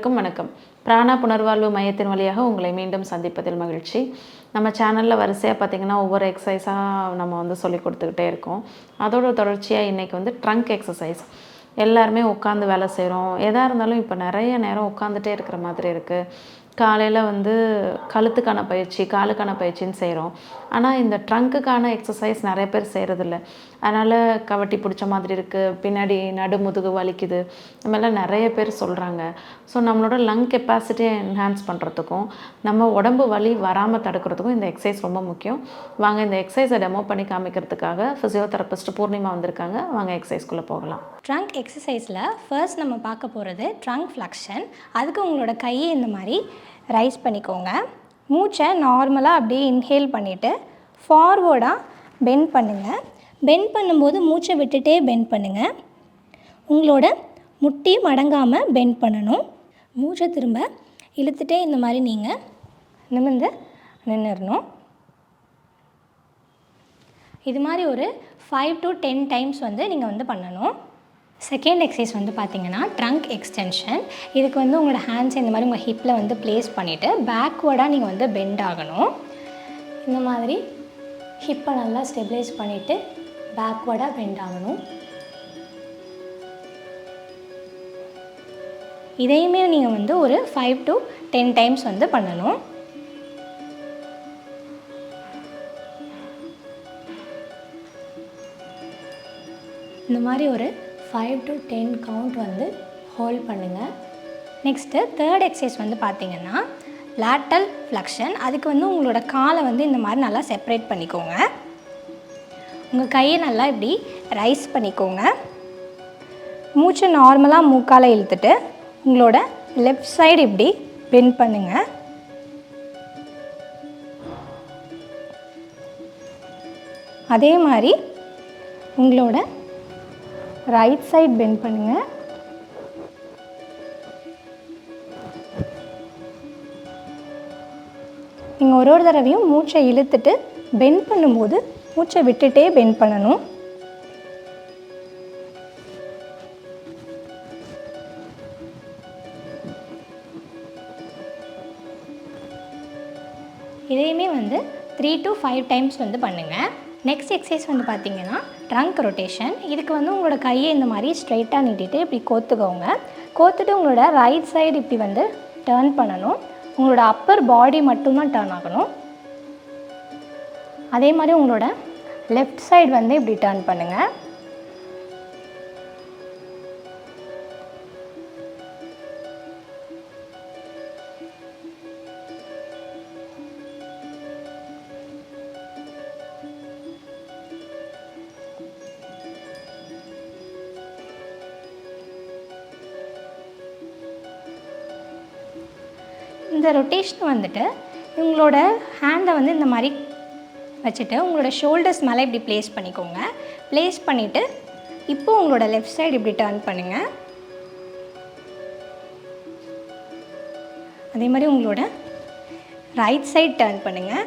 அனைவருக்கும் வணக்கம். பிராணா புனர்வாழ்வு மையத்தின் வழியாக உங்களை மீண்டும் சந்திப்பதில் மகிழ்ச்சி. நம்ம சேனலில் வரிசையாக பார்த்திங்கன்னா ஒவ்வொரு எக்ஸசைஸாக நம்ம வந்து சொல்லி கொடுத்துக்கிட்டே இருக்கோம். அதோட தொடர்ச்சியாக இன்றைக்கி வந்து ட்ரங்க் எக்ஸசைஸ் எல்லாருமே உட்காந்து வேலை செய்கிறோம் எதாக இருந்தாலும் இப்போ நிறைய நேரம் உட்காந்துட்டே இருக்கிற மாதிரி இருக்குது காலையில் வந்து கழுத்துக்கான பயிற்சி காலுக்கான பயிற்சின்னு செய்கிறோம் ஆனால் இந்த ட்ரங்க்குக்கான எக்ஸசைஸ் நிறைய பேர் செய்கிறதில்ல அதனால் கவட்டி பிடிச்ச மாதிரி இருக்குது பின்னாடி நடுமுதுகு வலிக்குது. இந்த மாதிரிலாம் நிறைய பேர் சொல்கிறாங்க ஸோ நம்மளோட லங் கெப்பாசிட்டியை என்ஹான்ஸ் பண்ணுறதுக்கும் நம்ம உடம்பு வலி வராமல் தடுக்கிறதுக்கும் இந்த எக்ஸசைஸ் ரொம்ப முக்கியம். வாங்க இந்த எக்ஸசைஸை டெமோ பண்ணி காமிக்கிறதுக்காக ஃபிசியோதெரபிஸ்ட் பூர்ணிமா வந்திருக்காங்க. வாங்க எக்ஸசைஸ்க்குள்ளே போகலாம். ட்ரங்க் எக்ஸசைஸில் ஃபர்ஸ்ட் நம்ம பார்க்க போகிறது ட்ரங்க் ஃப்ளக்ஷன் அதுக்கு உங்களோட கையை இந்த மாதிரி ரைஸ் பண்ணிக்கோங்க. மூச்சை நார்மலாக அப்படியே இன்ஹேல் பண்ணிவிட்டு ஃபார்வேர்டாக பெண்ட் பண்ணுங்கள் பெண்ட் பண்ணும்போது மூச்சை விட்டுட்டே பெண்ட் பண்ணுங்கள் உங்களோட முட்டி மடங்காமல் பெண்ட் பண்ணணும். மூச்சை திரும்ப இழுத்துட்டே இந்த மாதிரி நீங்கள் நிமிர்ந்து நின்றுடணும் இது மாதிரி ஒரு ஃபைவ் டு டென் டைம்ஸ் வந்து நீங்கள் வந்து பண்ணணும். செகண்ட் எக்ஸசைஸ் வந்து பார்த்தீங்கன்னா ட்ரங்க் எக்ஸ்டென்ஷன் இதுக்கு வந்து உங்களோட ஹேண்ட்ஸ் இந்த மாதிரி உங்கள் ஹிப்பில் வந்து ப்ளேஸ் பண்ணிவிட்டு பேக்வேர்டாக நீங்கள் வந்து பெண்ட் ஆகணும். இந்த மாதிரி ஹிப்பை நல்லா ஸ்டெபிலைஸ் பண்ணிவிட்டு பேக்வேர்டாக பெண்ட் ஆகணும். இதையுமே நீங்கள் வந்து ஒரு ஃபைவ் டு டென் டைம்ஸ் வந்து பண்ணணும். இந்த மாதிரி ஒரு ஃபைவ் டு டென் கவுண்ட் வந்து ஹோல்ட் பண்ணுங்கள் நெக்ஸ்ட்டு தேர்ட் எக்ஸசைஸ் வந்து பார்த்தீங்கன்னா லேட்டல் ஃப்ளக்ஷன் அதுக்கு வந்து உங்களோட காலை வந்து இந்த மாதிரி நல்லா செப்பரேட் பண்ணிக்கோங்க. உங்கள் கையை நல்லா இப்படி ரைஸ் பண்ணிக்கோங்க. மூச்சை நார்மலாக மூக்கால் இழுத்துட்டு உங்களோட லெஃப்ட் சைடு இப்படி பெண்ட் பண்ணுங்கள் அதே மாதிரி உங்களோட ரைட் சைட் பெண்ட் பண்ணுங்கள் நீங்கள் ஒரு ஒரு தடவையும் மூச்சை இழுத்துட்டு பெண்ட் பண்ணும்போது மூச்சை விட்டுட்டே பெண்ட் பண்ணணும். இதையுமே வந்து த்ரீ டு ஃபைவ் டைம்ஸ் வந்து பண்ணுங்கள் நெக்ஸ்ட் எக்ஸசைஸ் வந்து பார்த்தீங்கன்னா ட்ரங்க் ரொட்டேஷன் இதுக்கு வந்து உங்களோட கையை இந்த மாதிரி ஸ்ட்ரைட்டாக நீட்டிட்டு இப்படி கோத்துக்கோங்க. கோத்துட்டு உங்களோட ரைட் சைடு இப்படி வந்து டேர்ன் பண்ணணும். உங்களோட அப்பர் பாடி மட்டும்தான் டேர்ன் ஆகணும். அதே மாதிரி உங்களோட லெஃப்ட் சைடு வந்து இப்படி டேர்ன் பண்ணுங்கள் இந்த ரொட்டேஷன் வந்துட்டு உங்களோட ஹேண்டை வந்து இந்த மாதிரி வச்சுட்டு உங்களோட ஷோல்டர்ஸ் மேலே இப்படி ப்ளேஸ் பண்ணிக்கோங்க. ப்ளேஸ் பண்ணிவிட்டு இப்போ உங்களோட லெஃப்ட் சைடு இப்படி டர்ன் பண்ணுங்கள் அதே மாதிரி உங்களோட ரைட் சைடு டர்ன் பண்ணுங்கள்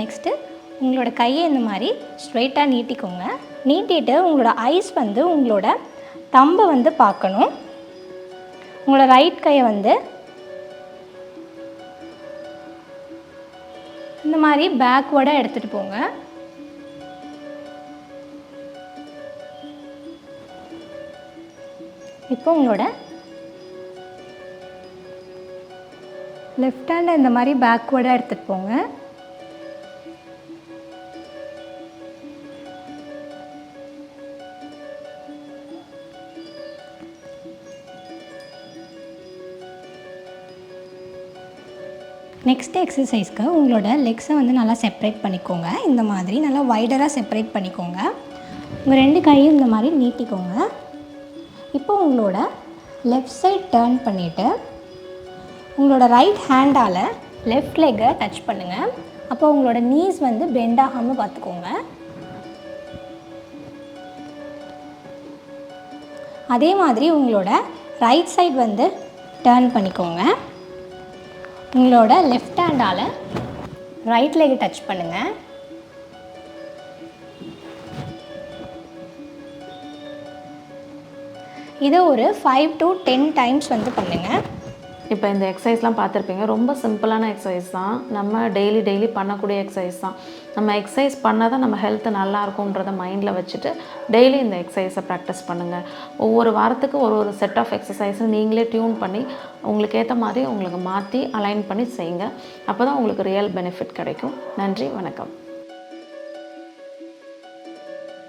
நெக்ஸ்ட்டு உங்களோட கையை இந்த மாதிரி ஸ்ட்ரைட்டாக நீட்டிக்கோங்க. நீட்டிட்டு உங்களோட ஐஸ் வந்து உங்களோட தம்பை வந்து பார்க்கணும். உங்களோட ரைட் கையை வந்து இந்த மாதிரி பேக்வேர்டாக எடுத்துகிட்டு போங்க. இப்போ உங்களோட லெஃப்ட் ஹேண்டை இந்த மாதிரி பேக்வேர்டாக எடுத்துகிட்டு போங்க. நெக்ஸ்ட் எக்ஸசைஸ்க்கு உங்களோட லெக்ஸை வந்து நல்லா செப்பரேட் பண்ணிக்கோங்க. இந்த மாதிரி நல்லா வைடராக செப்பரேட் பண்ணிக்கோங்க. உங்கள் ரெண்டு கையும் இந்த மாதிரி நீட்டிக்கோங்க. இப்போ உங்களோட லெஃப்ட் சைட் டேர்ன் பண்ணிவிட்டு உங்களோட ரைட் ஹேண்டால் லெஃப்ட் லெக்கை டச் பண்ணுங்கள் அப்போ உங்களோட நீஸ் வந்து பெண்ட் ஆகாமல் பார்த்துக்கோங்க. அதே மாதிரி உங்களோட ரைட் சைட் வந்து டேர்ன் பண்ணிக்கோங்க. உங்களோட லெஃப்ட் ஹேண்டால் ரைட் லெக் டச் பண்ணுங்கள் இதை ஒரு ஃபைவ் டு டென் டைம்ஸ் வந்து பண்ணுங்கள் இப்போ இந்த எக்ஸசைஸ்லாம் பார்த்துருப்பீங்க. ரொம்ப சிம்பிளான எக்ஸசைஸ் தான். நம்ம டெய்லி டெய்லி பண்ணக்கூடிய எக்ஸசைஸ் தான். நம்ம எக்ஸசைஸ் பண்ணால் தான் நம்ம ஹெல்த் நல்லா இருக்கும்ன்றத மைண்டில் வச்சுட்டு டெய்லி இந்த எக்ஸசைஸை ப்ராக்டிஸ் பண்ணுங்கள் ஒவ்வொரு வாரத்துக்கு ஒரு ஒரு செட் ஆஃப் எக்ஸசைஸை நீங்களே டியூன் பண்ணி உங்களுக்கு ஏற்ற மாதிரி உங்களுக்கு மாற்றி அலைன் பண்ணி செய்யுங்க. அப்போ தான் உங்களுக்கு ரியல் பெனிஃபிட் கிடைக்கும். நன்றி வணக்கம்.